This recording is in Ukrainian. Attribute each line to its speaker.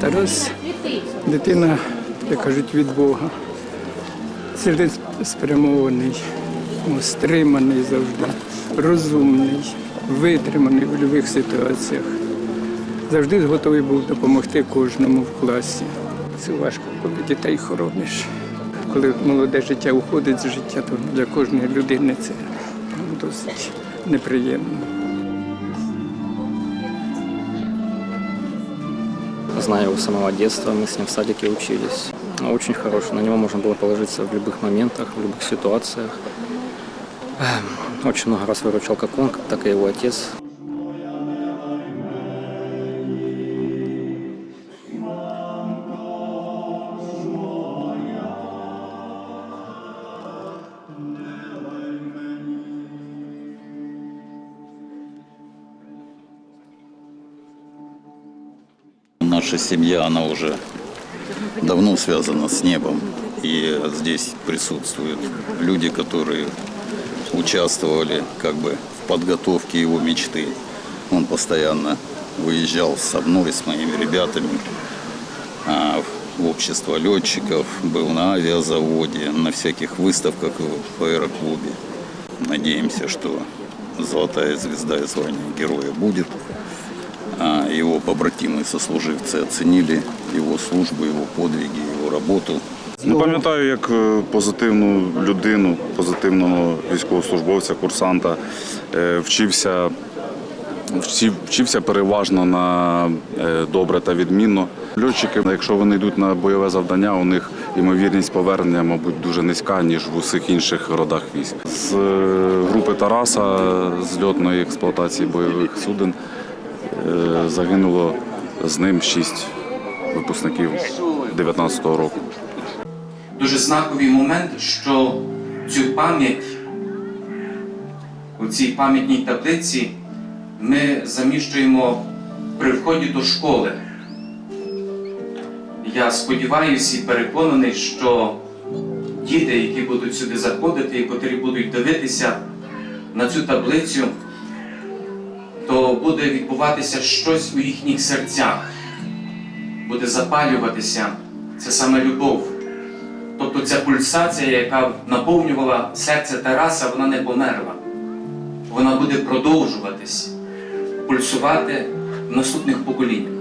Speaker 1: Тарас дитина, як кажуть, від Бога. Цілеспрямований, ну, стриманий завжди, розумний, витриманий в будь-яких ситуаціях. Завжди готовий був допомогти кожному в класі. Це важко, коли дітей хорониш. Коли молоде життя уходить з життя, то для кожної людини це досить неприємно.
Speaker 2: Знаю его с самого детства, мы с ним в садике учились. Очень хороший, на него можно было положиться в любых моментах, в любых ситуациях. Эм, Очень много раз выручал как он, так и его отец.
Speaker 3: Наша семья, она уже давно связана с небом. И здесь присутствуют люди, которые участвовали как бы в подготовке его мечты. Он постоянно выезжал со мной, с моими ребятами а, в общество летчиков, был на авиазаводе, на всяких выставках в аэроклубе. Надеемся, что золотая звезда и звание героя будет. Его побратимы, сослуживцы оценили его службу, его подвиги, его работу.
Speaker 4: Ну, пам'ятаю як е, позитивну людину, позитивного військовослужбовця, курсанта. Е, Вчився, вчився переважно на е, добре та відмінно. Льотчики, якщо вони йдуть на бойове завдання, у них ймовірність повернення, мабуть, дуже низька, ніж в усіх інших родах військ. З групи Тараса з льотної експлуатації бойових суден загинуло з ним шість випускників 19-го року.
Speaker 5: дуже знаковий момент, що цю пам'ять у цій пам'ятній таблиці ми заміщуємо при вході до школи. Я сподіваюся і переконаний, що діти, які будуть сюди заходити і котрі будуть дивитися на цю таблицю, буде відбуватися щось у їхніх серцях, буде запалюватися. Це саме любов. Тобто ця пульсація, яка наповнювала серце Тараса, вона не померла. Вона буде продовжуватись, пульсувати в наступних поколіннях.